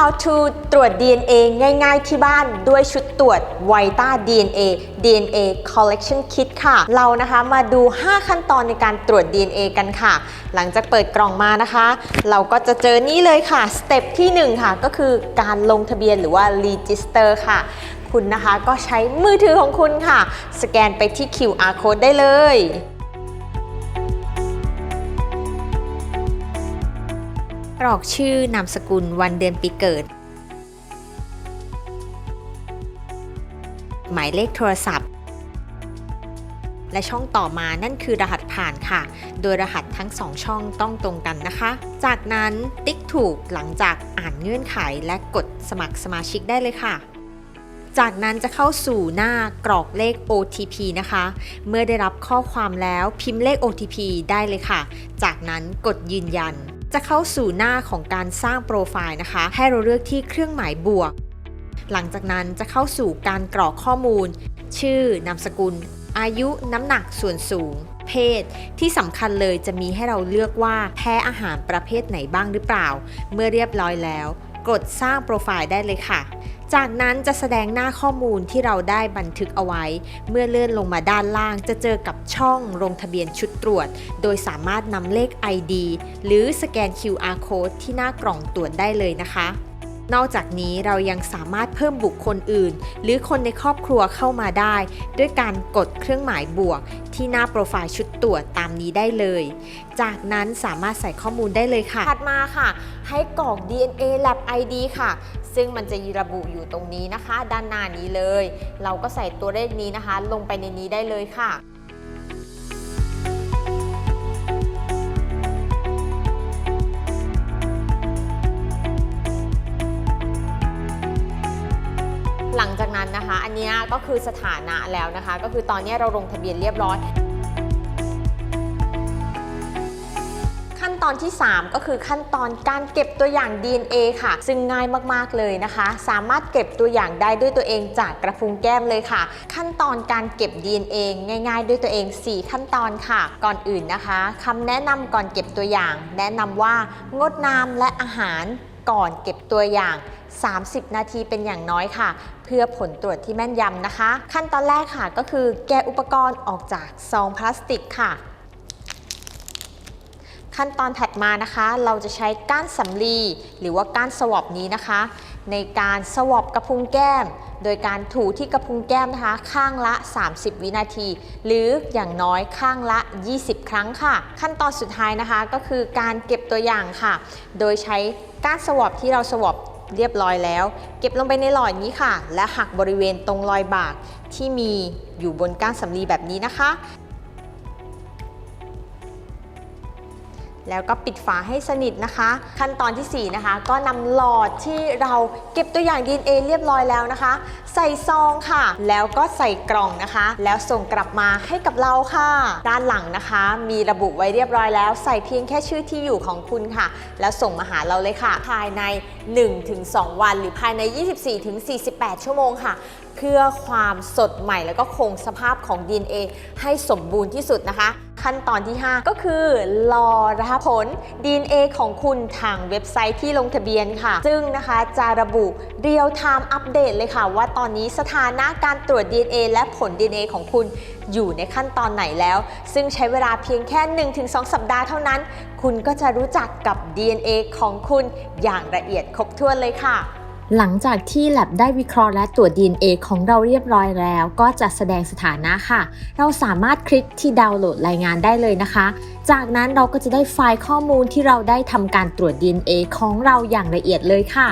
How to ตรวจ DNA ง่ายๆที่บ้านด้วยชุดตรวจ Vita DNA DNA Collection Kit ค่ะ เรานะคะมาดู 5 ขั้นตอนในการตรวจ DNA กันค่ะ หลังจากเปิดกล่องมานะคะ เราก็จะเจอนี่เลยค่ะ สเต็ปที่ 1 ค่ะ ก็คือการลงทะเบียนหรือว่า Register ค่ะ คุณนะคะก็ใช้มือถือของคุณค่ะ สแกนไปที่ QR code ได้เลย กรอกชื่อนามสกุลวันเดือนปีเกิด หมายเลขโทรศัพท์ และช่องต่อมานั่นคือรหัสผ่านค่ะ โดยรหัสทั้งสองช่องต้องตรงกันนะคะ จากนั้นติ๊กถูกหลังจากอ่านเงื่อนไขและกดสมัครสมาชิกได้เลยค่ะจากนั้นจะเข้าสู่หน้ากรอกเลข OTP นะคะ เมื่อได้รับข้อความแล้วพิมพ์เลข OTP ได้เลยค่ะ จากนั้นกดยืนยัน จะเข้าสู่หน้าของการสร้างโปรไฟล์นะคะ ให้เราเลือกที่เครื่องหมายบวก หลังจากนั้นจะเข้าสู่การกรอกข้อมูล ชื่อนามสกุล อายุน้ำหนักส่วนสูง เพศ ที่สำคัญเลยจะมีให้เราเลือกว่าแพ้อาหารประเภทไหนบ้างหรือเปล่า เมื่อเรียบร้อยแล้ว กดสร้างโปรไฟล์ได้เลยค่ะ จากนั้นจะแสดงหน้าข้อมูลที่เราได้บันทึกเอาไว้ เมื่อเลื่อนลงมาด้านล่างจะเจอกับช่องลงทะเบียนชุดตรวจ โดยสามารถนำเลข ID หรือสแกน QR code ที่หน้ากล่องตรวจได้เลยนะคะ นอกจากนี้เรายังสามารถเพิ่มบุคคลอื่น หรือคนในครอบครัวเข้ามาได้ ด้วยการกดเครื่องหมายบวก ที่หน้าโปรไฟล์ชุดตรวจตามนี้ได้เลย จากนั้นสามารถใส่ข้อมูลได้เลยค่ะ ถัดมาค่ะ ให้กรอก DNA Lab ID ค่ะ ซึ่งมันจะระบุอยู่ตรงนี้นะคะ ด้านหน้านี้เลย เราก็ใส่ตัวเลขนี้นะคะ ลงไปในนี้ได้เลยค่ะ นะคะ อันนี้ก็คือสถานะแล้วนะคะ ก็คือตอนนี้เราลงทะเบียนเรียบร้อยขั้นตอนที่ 3 ก็คือขั้นตอนการเก็บตัวอย่าง DNA ค่ะ ซึ่งง่ายมากๆเลยนะคะ สามารถเก็บตัวอย่างได้ด้วยตัวเองจากกระพุ้งแก้มเลยค่ะ ขั้นตอนการเก็บ DNA ง่าย ๆ ด้วยตัวเอง 4 ขั้นตอนค่ะ ก่อนอื่นนะคะคำแนะนำก่อนเก็บตัวอย่าง แนะนำว่างดน้ำและอาหาร ก่อนเก็บตัวอย่าง 30 นาทีเป็นอย่างน้อยค่ะ เพื่อผลตรวจที่แม่นยำนะคะ ขั้นตอนแรกค่ะก็คือแกะอุปกรณ์ออกจากซองพลาสติกค่ะ ขั้นตอนถัดมานะคะ เราจะใช้ก้านสำลีหรือว่าก้านสวอปนี้นะคะ ในการสวอปกระพุ้งแก้ม โดยการถูที่กระพุ้งแก้มนะคะ ข้างละ 30 วินาที หรืออย่างน้อยข้างละ 20 ครั้งค่ะ ขั้นตอนสุดท้ายนะคะก็คือการเก็บตัวอย่างค่ะ โดยใช้ก้านสวอปที่เราสวอปเรียบร้อยแล้ว เก็บลงไปในหลอดนี้ค่ะ และหักบริเวณตรงรอยบากที่มีอยู่บนก้านสำลีแบบนี้นะคะ แล้วก็ปิดฝาให้สนิทนะคะ ขั้นตอนทีสี่ 4 นะคะ ก็นำหลอดที่เราเก็บตัวอย่าง DNA เรียบร้อยแล้วนะคะ ใส่ซองค่ะ แล้วก็ใส่กล่องนะคะ แล้วส่งกลับมาให้กับเราค่ะ ด้านหลังนะคะ มีระบุไว้เรียบร้อยแล้ว ใส่เพียงแค่ชื่อที่อยู่ของคุณค่ะ แล้วส่งมาหาเราเลยค่ะ ภายใน 1-2 วัน หรือภายใน 24-48 ชั่วโมงค่ะเพื่อความสดใหม่แล้วก็คงสภาพของ DNA ให้สมบูรณ์ที่สุดนะคะ ขั้นตอนที่ 5 ก็คือรอรับผล DNA ของคุณทางเว็บไซต์ที่ลงทะเบียนค่ะ ซึ่งนะคะจะระบุเรียลไทม์อัปเดตเลยค่ะ ว่าตอนนี้สถานะการตรวจ DNA และผล DNA ของคุณอยู่ในขั้นตอนไหนแล้ว ซึ่งใช้เวลาเพียงแค่ 1-2 สัปดาห์เท่านั้น คุณก็จะรู้จักกับ DNA ของคุณอย่างละเอียดครบถ้วนเลยค่ะ หลังจากที่ Lab ได้วิเคราะห์และตรวจ DNA ของเราเรียบร้อยแล้ว ก็จะแสดงสถานะค่ะ เราสามารถคลิกที่ดาวน์โหลดรายงานได้เลยนะคะ จากนั้นเราก็จะได้ไฟล์ข้อมูลที่เราได้ทำการตรวจ DNA ของเราอย่างละเอียดเลยค่ะ